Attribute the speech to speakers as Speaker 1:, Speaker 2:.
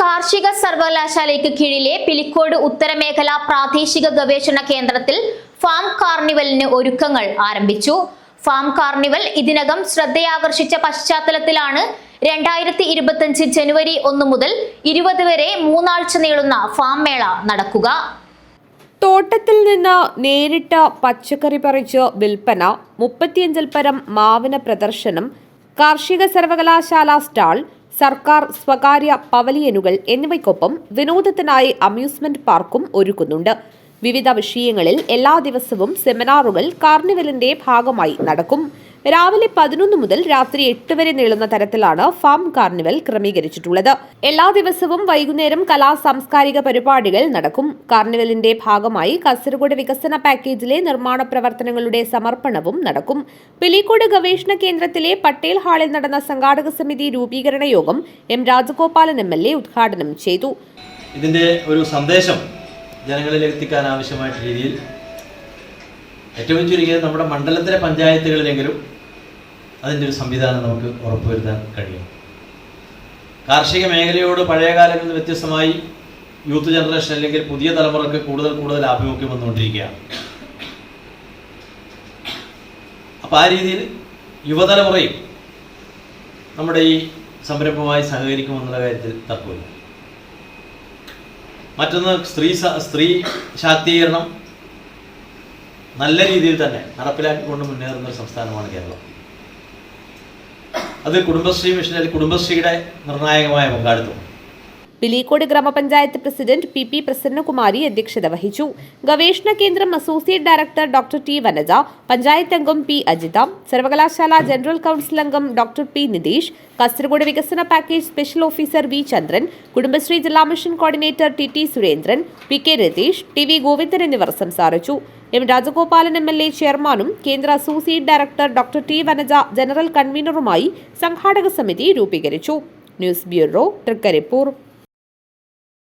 Speaker 1: കാർഷിക സർവകലാശാലയ്ക്ക് കീഴിലെ പിലിക്കോട് ഉത്തരമേഖല പ്രാദേശിക ഗവേഷണ കേന്ദ്രത്തിൽ ഫാം കാർണിവലിന് ഒരുക്കങ്ങൾ ആരംഭിച്ചു. ഫാം കാർണിവൽ ഇതിനകം ശ്രദ്ധയാകർഷിച്ച പശ്ചാത്തലത്തിലാണ് രണ്ടായിരത്തി ഇരുപത്തിയഞ്ച് ജനുവരി ഒന്ന് മുതൽ ഇരുപത് വരെ മൂന്നാഴ്ച നീളുന്ന ഫാം മേള നടക്കുക.
Speaker 2: തോട്ടത്തിൽ നിന്ന് നേരിട്ട് പച്ചക്കറി പറിച്ച് വിൽപ്പന മുപ്പത്തിയഞ്ചിൽ പരം മാവിന പ്രദർശനം കാർഷിക സർവകലാശാല സ്റ്റാൾ സർക്കാർ സ്വകാര്യ പവലിയനുകൾ എന്നിവയ്ക്കൊപ്പം വിനോദത്തിനായി അമ്യൂസ്മെന്റ് പാർക്കും ഒരുക്കുന്നുണ്ട്. വിവിധ വിഷയങ്ങളിൽ എല്ലാ ദിവസവും സെമിനാറുകൾ കാർണിവലിന്റെ ഭാഗമായി നടക്കും. രാവിലെ പതിനൊന്ന് മുതൽ രാത്രി എട്ട് വരെ നീളുന്ന തരത്തിലാണ് ഫാം കാർണിവൽ ക്രമീകരിച്ചിട്ടുള്ളത്. എല്ലാ ദിവസവും വൈകുന്നേരം കലാ സാംസ്കാരിക പരിപാടികൾ നടക്കും. കാർണിവലിന്റെ ഭാഗമായി കാസർഗോഡ് വികസന പാക്കേജിലെ നിർമ്മാണ പ്രവർത്തനങ്ങളുടെ സമർപ്പണവും നടക്കും. പിലിക്കോട് ഗവേഷണ കേന്ദ്രത്തിലെ പട്ടേൽ ഹാളിൽ നടന്ന സംഘാടക സമിതി രൂപീകരണ യോഗം M Rajagopalan M L A ഉദ്ഘാടനം ചെയ്തു.
Speaker 3: ഇതിന്റെ ഒരു സന്ദേശം ജനങ്ങളിൽ എത്തിക്കാൻ ആവശ്യമായിട്ട് രീതിയിൽ ഏറ്റവും ചുരുങ്ങിയത് നമ്മുടെ മണ്ഡലത്തിലെ പഞ്ചായത്തുകളിലെങ്കിലും അതിന്റെ ഒരു സംവിധാനം നമുക്ക് ഉറപ്പുവരുത്താൻ കഴിയും. കാർഷിക മേഖലയോട് പഴയ കാലങ്ങളിൽ നിന്ന് വ്യത്യസ്തമായി യൂത്ത് ജനറേഷൻ അല്ലെങ്കിൽ പുതിയ തലമുറയ്ക്ക് കൂടുതൽ കൂടുതൽ ആഭിമുഖ്യം വന്നുകൊണ്ടിരിക്കുകയാണ്. അപ്പോൾ ആ രീതിയിൽ യുവതലമുറയും നമ്മുടെ ഈ സംരംഭമായി സഹകരിക്കുമെന്നുള്ള കാര്യത്തിൽ തർക്കമില്ല. മറ്റൊന്ന് സ്ത്രീ സ്ത്രീ ശാക്തീകരണം നല്ല രീതിയിൽ തന്നെ നടപ്പിലാക്കിക്കൊണ്ട് മുന്നേറുന്ന ഒരു സംസ്ഥാനമാണ് കേരളം. അത് കുടുംബശ്രീ മിഷനിൽ കുടുംബശ്രീയുടെ നിർണായകമായ പങ്കാളിത്തം
Speaker 2: പിലിക്കോട് ഗ്രാമപഞ്ചായത്ത് പ്രസിഡന്റ് പി പി പ്രസന്നകുമാരി അധ്യക്ഷത വഹിച്ചു. ഗവേഷണ കേന്ദ്രം associate director doctor T Vanaja panchayat അംഗം പി അജിത സർവകലാശാല ജനറൽ കൗൺസിൽ അംഗം ഡോക്ടർ പി നിതീഷ് കാസർഗോഡ് വികസന package special officer V Chandran Kudumbashree ജില്ലാ mission coordinator T T Surendran P K Ratheesh T V Govindan എന്നിവർ സംസാരിച്ചു. M Rajagopalan M L A ചെയർമാനും കേന്ദ്ര associate director doctor T Vanaja general കൺവീനറുമായി സംഘാടക സമിതി രൂപീകരിച്ചു. News bureau Thrikaripur.